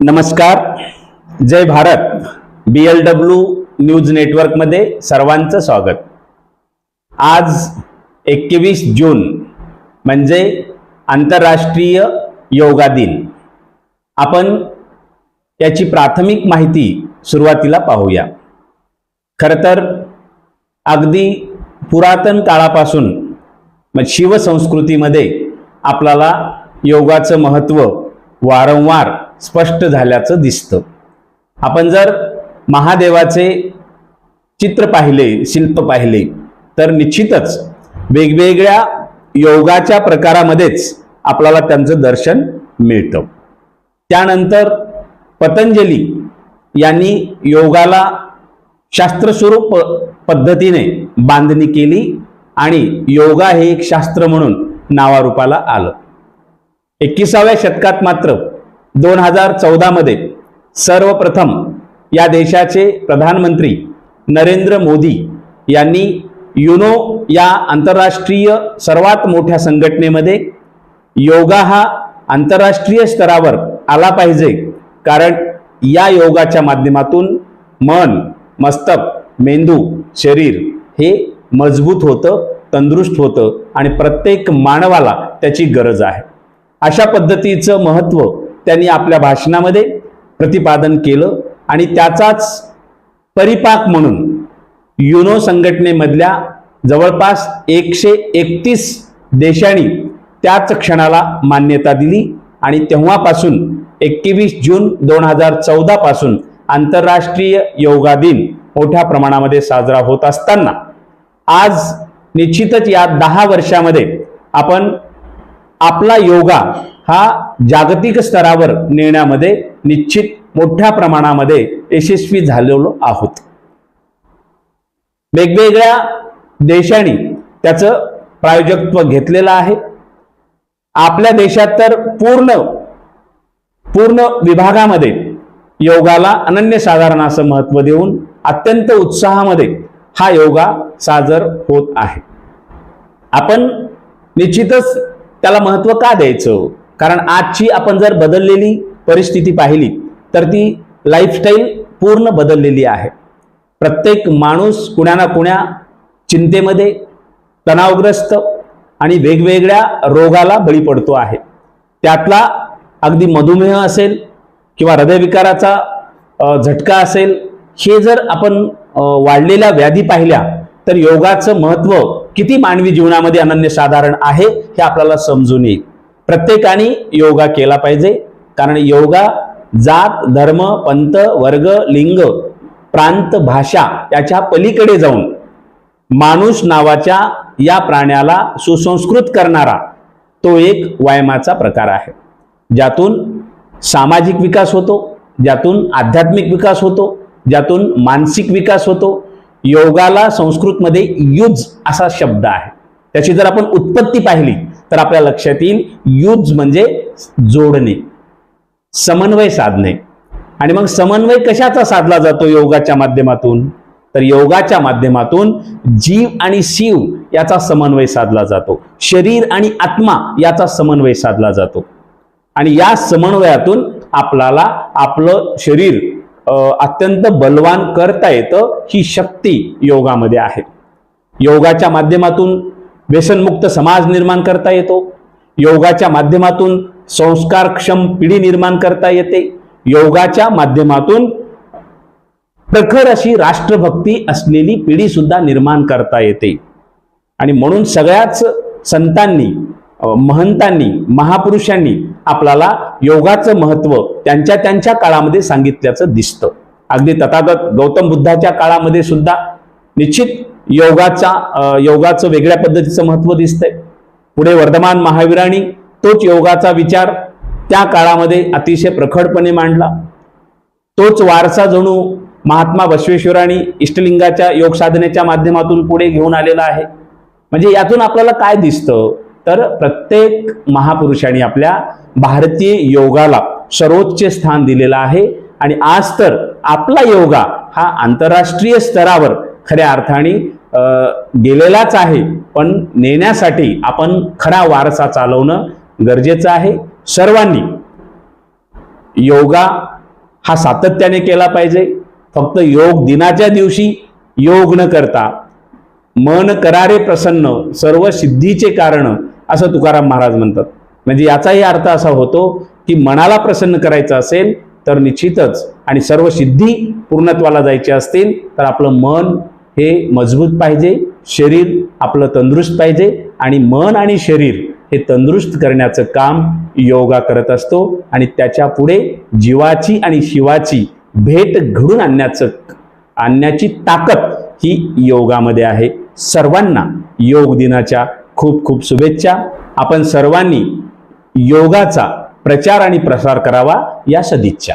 नमस्कार. जय Bharat. B L W news नेटवर्कमध्ये सर्वांचं स्वागत. आज एकवीस जून म्हणजे आंतरराष्ट्रीय योगा दिन. आपण याची प्राथमिक माहिती सुरुवातीला पाहूया. खरं तर अगदी पुरातन काळापासून मग शिवसंस्कृतीमध्ये आपल्याला योगाचं महत्त्व वारंवार स्पष्ट झाल्याचं दिसतं. आपण जर महादेवाचे चित्र पाहिले शिल्प पाहिले तर निश्चितच वेगवेगळ्या योगाच्या प्रकारामध्येच आपल्याला त्यांचं दर्शन मिळतं. त्यानंतर पतंजली यांनी योगाला शास्त्रस्वरूप पद्धतीने बांधणी केली आणि योगा हे एक शास्त्र म्हणून नावारूपाला आलं. एकविसाव्या शतकात मात्र दोन हजार चौदामध्ये सर्वप्रथम या देशाचे प्रधानमंत्री नरेंद्र मोदी यांनी युनो या आंतरराष्ट्रीय सर्वात मोठ्या संघटनेमध्ये योगा हा आंतरराष्ट्रीय स्तरावर आला पाहिजे. कारण या योगाच्या माध्यमातून मन मस्तक मेंदू शरीर हे मजबूत होतं तंदुरुस्त होतं आणि प्रत्येक मानवाला त्याची गरज आहे. अशा पद्धतीचं महत्त्व त्यांनी आपल्या भाषणामध्ये प्रतिपादन केलं आणि त्याचाच परिपाक म्हणून युनो संघटनेमधल्या जवळपास एकशे एकतीस देशांनी त्याच क्षणाला मान्यता दिली आणि तेव्हापासून एकवीस जून दोन हजार चौदापासून आंतरराष्ट्रीय योगा दिन मोठ्या प्रमाणामध्ये साजरा होत असताना आज निश्चितच या दहा वर्षामध्ये आपण आपला योगा हा जागतिक स्तरावर नेण्यामध्ये निश्चित मोठ्या प्रमाणामध्ये यशस्वी झालेलो आहोत. वेगवेगळ्या देशांनी त्याचं प्रायोजकत्व घेतलेलं आहे. आपल्या देशात तर पूर्ण पूर्ण विभागामध्ये योगाला अनन्यसाधारण असं महत्त्व देऊन अत्यंत उत्साहामध्ये हा योगा साजर होत आहे. आपण निश्चितच त्याला महत्त्व का द्यायचं? कारण आजची आपण जर बदललेली परिस्थिती पाहिली तर ती लाईफस्टाईल पूर्ण बदललेली आहे. प्रत्येक माणूस कुण्या ना कुण्या चिंतेमध्ये तणावग्रस्त आणि वेगवेगळ्या रोगाला बळी पडतो आहे. त्यातला अगदी मधुमेह असेल किंवा हृदयविकाराचा झटका असेल हे जर आपण वाढलेल्या व्याधी पाहिल्या तर योगाचं महत्त्व किती मानवी जीवनामध्ये अनन्यसाधारण आहे हे आपल्याला समजून येईल. प्रत्येकाने योगा केला पाहिजे. कारण योगा जात धर्म पंथ वर्ग लिंग प्रांत भाषा याच्या पलीकडे जाऊन माणूस नावाच्या या प्राण्याला सुसंस्कृत करणारा तो एक व्यायामाचा प्रकार आहे. ज्यातून सामाजिक विकास होतो ज्यातून आध्यात्मिक विकास होतो ज्यातून मानसिक विकास होतो. योगाला संस्कृतमध्ये युज असा शब्द आहे. त्याची जर आपण उत्पत्ती पाहिली तर आपल्या लक्षात येईल युज म्हणजे जोडणे समन्वय साधणे. आणि मग समन्वय कशाचा साधला जातो योगाच्या माध्यमातून? तर योगाच्या माध्यमातून जीव आणि शिव याचा समन्वय साधला जातो. शरीर आणि आत्मा याचा समन्वय साधला जातो. आणि या समन्वयातून आपल्याला आपलं शरीर अत्यंत बलवान करता येतं ही शक्ती योगामध्ये आहे. योगाच्या माध्यमातून व्यसनमुक्त समाज निर्माण करता येतो. योगाच्या माध्यमातून संस्कारक्षम पिढी निर्माण करता येते. योगाच्या माध्यमातून प्रखर अशी राष्ट्रभक्ती असलेली पिढी सुद्धा निर्माण करता येते. आणि म्हणून सगळ्याच संतांनी महंतांनी महापुरुषांनी आपल्याला योगाचं महत्त्व त्यांच्या त्यांच्या काळामध्ये सांगितल्याचं दिसतं. अगदी तथागत गौतम बुद्धाच्या काळामध्ये सुद्धा निश्चित योगाचा योगाचं वेगळ्या पद्धतीचं महत्त्व दिसतंय. पुढे वर्धमान महावीरांनी तोच योगाचा विचार त्या काळामध्ये अतिशय प्रखडपणे मांडला. तोच वारसा जणू महात्मा बसवेश्वरांनी इष्टलिंगाच्या योग साधनेच्या माध्यमातून पुढे घेऊन आलेला आहे. म्हणजे यातून आपल्याला काय दिसतं? तर प्रत्येक महापुरुषांनी आपल्या भारतीय योगाला सर्वोच्च स्थान दिलेलं आहे. आणि आज तर आपला योगा हा आंतरराष्ट्रीय स्तरावर खऱ्या अर्थाने गेलेलाच आहे पण नेण्यासाठी आपण खरा वारसा चालवणं गरजेचं आहे. सर्वांनी योगा हा सातत्याने केला पाहिजे. फक्त योग दिनाच्या दिवशी योग न करता मन करारे प्रसन्न सर्व सिद्धीचे कारण असं तुकाराम महाराज म्हणतात. म्हणजे याचाही अर्थ असा होतो की मनाला प्रसन्न करायचं असेल तर निश्चितच आणि सर्व सिद्धी पूर्णत्वाला जायची असतील तर आपलं मन हे मजबूत पाहिजे शरीर आपलं तंदुरुस्त पाहिजे आणि मन आणि शरीर हे तंदुरुस्त करण्याचं काम योगा करत असतो आणि त्याच्या पुढे जीवाची आणि शिवाची भेट घडून आणण्याचं आणण्याची ताकद ही योगामध्ये आहे. सर्वांना योग दिनाच्या खूप खूप शुभेच्छा. आपण सर्वांनी योगाचा प्रचार आणि प्रसार करावा या सदिच्छा.